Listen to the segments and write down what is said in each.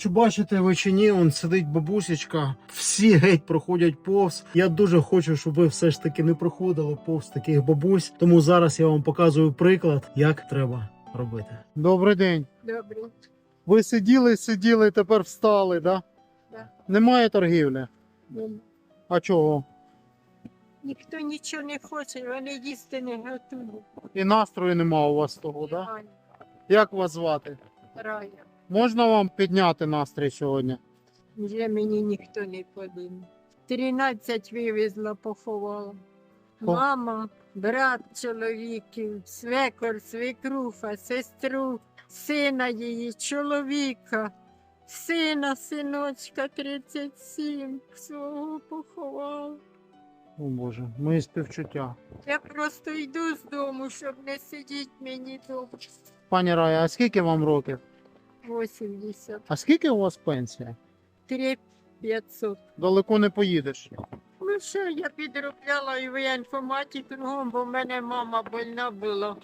Чи бачите ви чи ні, он сидить бабусечка, всі геть проходять повз. Я дуже хочу, щоб ви все ж таки не проходили повз таких бабусь. Тому зараз я вам показую приклад, як треба робити. Добрий день. Добре. Ви сиділи, сиділи, тепер встали, да? Да. Немає торгівлі. Ну, А чого? Ніхто нічого не хоче, вони їсти не готують. І настрою нема у вас того, да? Як вас звати? Рая. Можна вам підняти настрій сьогодні? Вже мені ніхто не подумав. Тринадцять вивезла, поховала. О. Мама, брат чоловіків, свекор, свекруха, сестру, сина її, чоловіка, сина, синочка 37, свого поховала. О Боже, мої співчуття. Я просто йду з дому, щоб не сидіти мені вдома. Пані Рая, а скільки вам років? 80. А скільки у вас пенсія? 3 500. Далеко не поїдеш. Ну що, я підробляла і в воєнкоматі кругом, бо в мене мама больна була.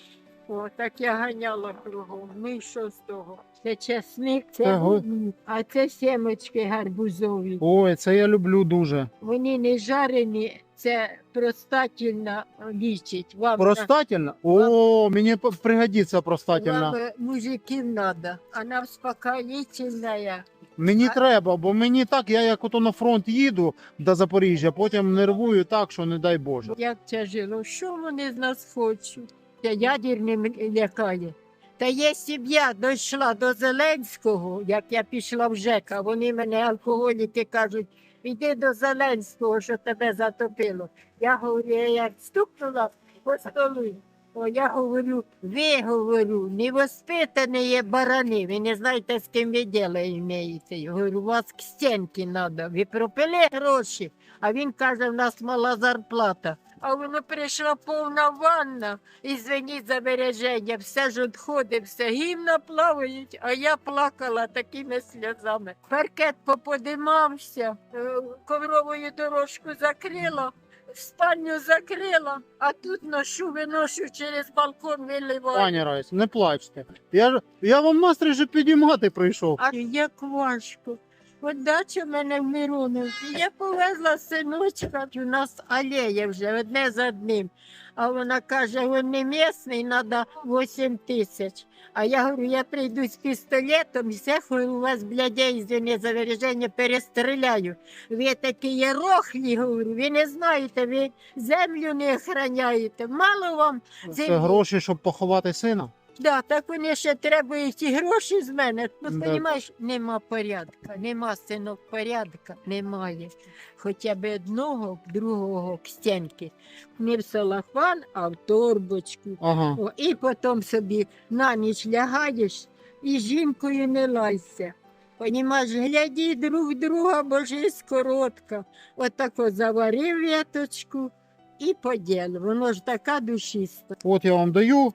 О, так я ганяла кругом. Ну і що з того? Це чесник, це Та го- а це сімочки гарбузові. Ой, це я люблю дуже. Вони не жарені, це простательно лічить. Вам, Простательна? О, мені п- пригодиться вам простательна. е, мужиків треба, а нам. Мені а- треба, бо мені так, я як ото на фронт їду до Запоріжжя, потім нервую так, що не дай Боже. Як тяжело, що вони з нас хочуть? Це ядерним лякає. Та якщо б я дійшла до Зеленського, як я пішла в ЖЕК, а вони мене алкоголіки кажуть, іди до Зеленського, що тебе затопило. Я говорю, я як стукнула по столу. О, я говорю, ви говорю, невоспитані є барани, ви не знаєте, з ким ви діло маєте. Говорю, у вас к стінки треба, ви пропили гроші, а він каже, у нас мала зарплата. А воно прийшла повна ванна, і звеніть за береження, все ж відходить, все гімна плавають, а я плакала такими сльозами. Паркет поподимався, е, ковровою дорожку закрила, спальню закрила, а тут ношу, виношу через балкон виливаю. Пані Райс, не плачте. Я ж я вам настрій вже підіймати прийшов. А як важко. От дача в мене в Мироновці. Я повезла синочка, у нас алея вже одне за одним. А вона каже, він не місний, треба 8 тисяч. А я говорю, я прийду з пістолетом, і все у вас, блядя, не за вираження перестріляю. Ви такі є рохлі, говорю, ви не знаєте, ви землю не охороняєте. Мало вам Це землі. гроші, щоб поховати сина. Да, так вони ще требують ті гроші з мене. Ну, Да. розумієш, нема порядка, нема синок порядка, немає. Хоча б одного, другого к стінки. Не в салафан, а в торбочку. Ага. О, і потім собі на ніч лягаєш і з жінкою не лайся. Понімаєш, гляді друг друга, бо жизнь коротка. Отако заварив віточку і поділ. Воно ж така душиста. От я вам даю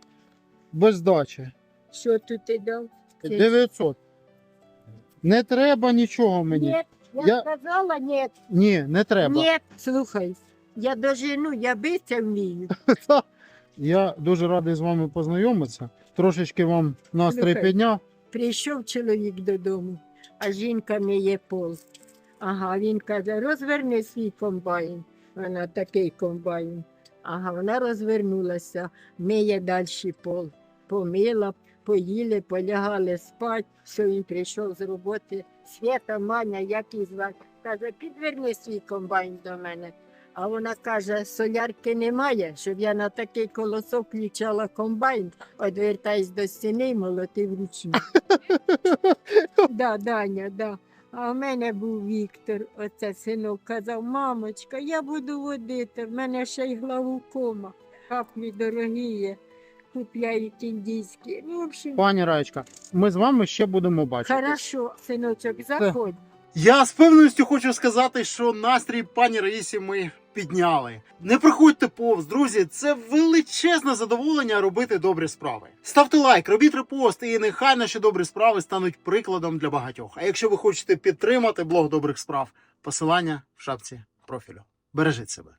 без здачі. Що тут ти дав? 900. Не треба нічого мені. Нет, я, Я- сказала нет. Ні, не треба. Нет, слухай. Я дожену, я биться вмію. Я дуже радий з вами познайомитися. Трошечки вам настрій Слухай. підняв. Прийшов чоловік додому, а жінка миє пол. Ага, він каже, розверни свій комбайн. Вона такий комбайн. Ага, вона розвернулася, миє далі пол. Помила, поїли, полягали спать. Все, він прийшов з роботи. Свята, Маня, як її звати? Каже, підверни свій комбайн до мене. А вона каже, солярки немає, щоб я на такий колосок включала комбайн, одвертаюсь до стіни і молотив ручну. Да, Даня, да. А в мене був Віктор, оце синок казав, мамочка, я буду водити, в мене ще й главукома. Каплі дорогі є, купляють індійські. Ну, в общем, Пані Раєчка, ми з вами ще будемо бачити. хорошо, синочок, заходь. Я з певністю хочу сказати, що настрій пані Раїсі ми підняли. Не приходьте повз, друзі. Це величезне задоволення робити добрі справи. Ставте лайк, робіть репост, і нехай наші добрі справи стануть прикладом для багатьох. А якщо ви хочете підтримати блог добрих справ, посилання в шапці профілю. Бережіть себе.